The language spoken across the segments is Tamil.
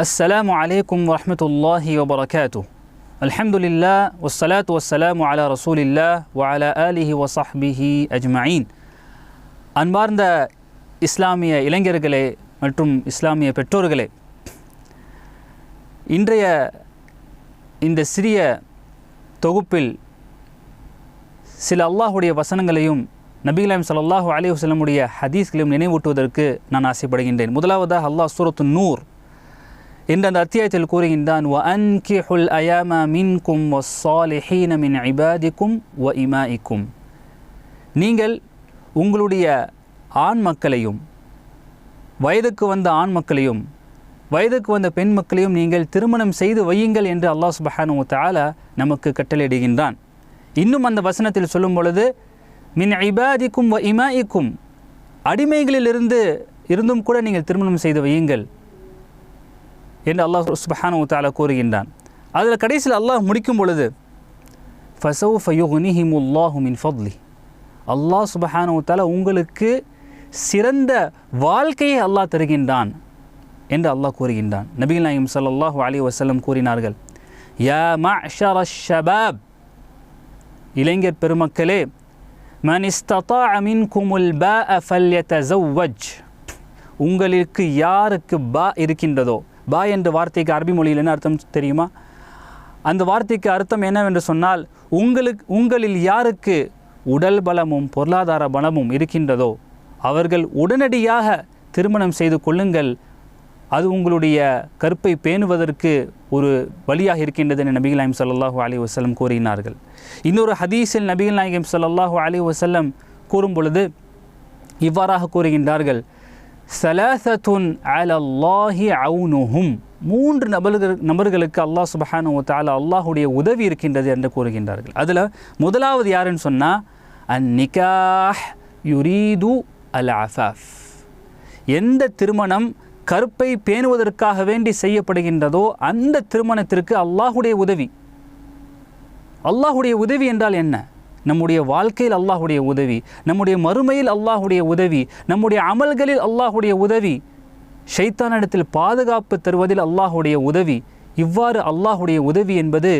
السلام عليكم ورحمة الله وبركاته الحمد لله والصلاة والسلام على رسول الله وعلى آله وصحبه أجمعين அன்பார்ந்த இஸ்லாமிய இளைஞர்களே மற்றும் இஸ்லாமிய பெற்றோர்களே இன்றைய இந்த சிறிய தொகுப்பில் சில அல்லாஹுடைய வசனங்களையும் நபிகலாம் ஸல்லல்லாஹு அலைஹி வஸல்லமுடைய ஹதீஸ்களையும் நினைவூட்டுவதற்கு நான் ஆசைப்படுகின்றேன் முதலாவதாக அல்லாஹ் சூரத்து நூர் என்ற அந்த அத்தியாயத்தில் கூறுகின்றான் வ அன்கிஹுல் அயாமா மின்கும் வஸ்ஸாலிஹீன மின் இபாதிக்கும் வ இமாய்க்கும் நீங்கள் உங்களுடைய ஆண் மக்களையும் வயதுக்கு வந்த ஆண் மக்களையும் வயதுக்கு வந்த பெண் மக்களையும் நீங்கள் திருமணம் செய்து வையுங்கள் என்று அல்லாஹ் சுபஹானு தாலா நமக்கு கட்டளையிடுகின்றான். இன்னும் அந்த வசனத்தில் சொல்லும் பொழுது மின் இபாதிக்கும் வ இமாயிக்கும் அடிமைகளிலிருந்து இருந்தும் கூட நீங்கள் திருமணம் செய்து வையுங்கள். என்று அல்லாஹ் சுபஹானு தாலா கூறுகின்றான். அதில் கடைசியில் அல்லாஹ் முடிக்கும் பொழுது ஃபசௌஃப யுக்னிஹிமுல்லாஹு மின் ஃபத்லி. அல்லாஹ் சுபஹானு தாலா உங்களுக்கு சிறந்த வாழ்க்கையை அல்லாஹ் தருகின்றான் என்று அல்லாஹ் கூறுகின்றான். நபிகள் நாயம் சல்லாஹு அலி வசல்லம் கூறினார்கள் யா மஅஷர ஷபாப். இளைஞர் பெருமக்களே மன் இஸ்ததா அமின் குமுல் ப ஃபல்யதஸவ்வஜ். உங்களுக்கு யாருக்கு பா இருக்கின்றதோ பா என்ற வார்த்தைக்கு அரபி மொழியில் என்ன அர்த்தம் தெரியுமா? அந்த வார்த்தைக்கு அர்த்தம் என்னவென்று சொன்னால் உங்களுக்கு உங்களில் யாருக்கு உடல் பலமும் பொருளாதார பலமும் இருக்கின்றதோ அவர்கள் உடனடியாக திருமணம் செய்து கொள்ளுங்கள். அது உங்களுடைய கற்பை பேணுவதற்கு ஒரு வழியாக இருக்கின்றது என நபிகள் நாயம் ஸல்லல்லாஹு அலி வஸல்லம் கூறினார்கள். இன்னொரு ஹதீஸில் நபிகள் நாயகம் சல்லாஹூ அலி வசல்லம் கூறும் பொழுது இவ்வாறாக கூறுகின்றார்கள். சலாசத்துன் அலல்லாஹி அவுனுஹும் மூன்று நபர்கள் நபர்களுக்கு அல்லாஹ் சுபஹானு தால அல்லாஹுடைய உதவி இருக்கின்றது என்று கூறுகின்றார்கள். அதில் முதலாவது யாருன்னு சொன்னால் அன் நிகாஹ் யுரீது அல் அஃபாஃப் எந்த திருமணம் கருப்பை பேணுவதற்காக வேண்டி செய்யப்படுகின்றதோ அந்த திருமணத்திற்கு அல்லாஹுடைய உதவி. அல்லாஹுடைய உதவி என்றால் என்ன? நம்முடைய வாழ்க்கையில் அல்லாஹுடைய உதவி நம்முடைய மறுமையில் அல்லாஹுடைய உதவி நம்முடைய அமல்களில் அல்லாஹுடைய உதவி ஷைத்தானிடத்தில் பாதுகாப்பு தருவதில் அல்லாஹுடைய உதவி இவ்வாறு அல்லாஹுடைய உதவி என்பது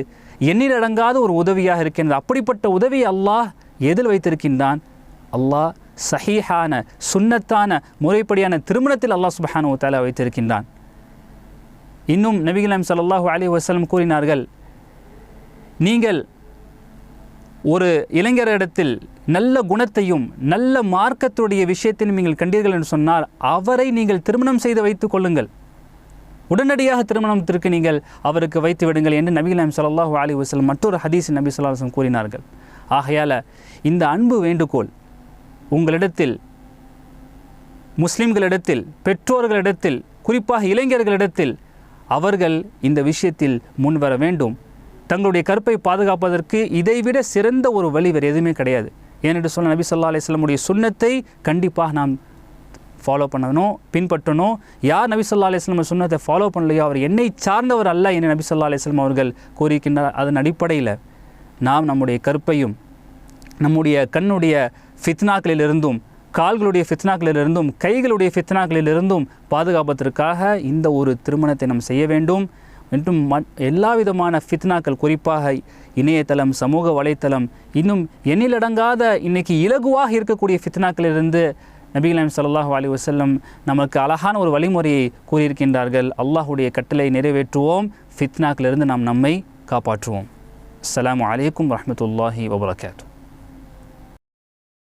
எண்ணிலடங்காத ஒரு உதவியாக இருக்கின்றது. அப்படிப்பட்ட உதவி அல்லாஹ் எதில் வைத்திருக்கின்றான்? அல்லாஹ் சஹீஹான சுன்னத்தான முறைப்படியான திருமணத்தில் அல்லாஹ் சுபஹானு தாலா வைத்திருக்கின்றான். இன்னும் நபிகலாம் சல்லாஹூ அலி வசலம் கூறினார்கள் நீங்கள் ஒரு இளைஞரிடத்தில் நல்ல குணத்தையும் நல்ல மார்க்கத்துடைய விஷயத்தையும் நீங்கள் கண்டீர்கள் என்று சொன்னால் அவரை நீங்கள் திருமணம் செய்து வைத்துக் கொள்ளுங்கள். உடனடியாக திருமணத்திற்கு நீங்கள் அவருக்கு வைத்து விடுங்கள் என்று நபிகலாம் சல்லாஹூ அலி வசலம் மற்றொரு ஹதீஸ் நபி ஸல்லல்லாஹு கூறினார்கள். ஆகையால் இந்த அன்பு வேண்டுகோள் உங்களிடத்தில் முஸ்லிம்களிடத்தில் பெற்றோர்களிடத்தில் குறிப்பாக இளைஞர்களிடத்தில் அவர்கள் இந்த விஷயத்தில் முன்வர வேண்டும். தங்களுடைய கற்பை பாதுகாப்பதற்கு இதைவிட சிறந்த ஒரு வழி வேறு எதுவுமே கிடையாது. ஏனென்று சொன்ன நபி சொல்லா அலிஸ்லமுடைய சுண்ணத்தை கண்டிப்பாக நாம் ஃபாலோ பண்ணணும் பின்பற்றணும். யார் நபி சொல்லா அலிஸ்லம் சுண்ணத்தை ஃபாலோ பண்ணலையோ அவர் என்னை சார்ந்தவர் அல்ல என்னை நபி சொல்லா அலிஸ்லம் அவர்கள் கூறியிருக்கின்றார். அதன் அடிப்படையில் நாம் நம்முடைய கற்பையும் நம்முடைய கண்ணுடைய ஃபித்னாக்களிலிருந்தும் கால்களுடைய ஃபித்னாக்களிலிருந்தும் கைகளுடைய ஃபித்னாக்களிலிருந்தும் பாதுகாப்பதற்காக இந்த ஒரு திருமணத்தை நாம் செய்ய வேண்டும். மற்றும் எல்லா விதமான ஃபித்னாக்கள் குறிப்பாக இணையதளம் சமூக வலைத்தளம் இன்னும் எண்ணிலடங்காத இன்னைக்கு இலகுவாக இருக்கக்கூடிய ஃபித்னாக்களிலிருந்து நபிகலாம் சல்லாஹூ அலி வசல்லம் நமக்கு அழகான ஒரு வழிமுறையை கூறியிருக்கின்றார்கள். அல்லாஹுடைய கட்டளை நிறைவேற்றுவோம். ஃபித்னாக்கிலிருந்து நாம் நம்மை காப்பாற்றுவோம். அஸ்லாம் வலைக்கம் வரமத்துல்லாஹி வபரகாத்து.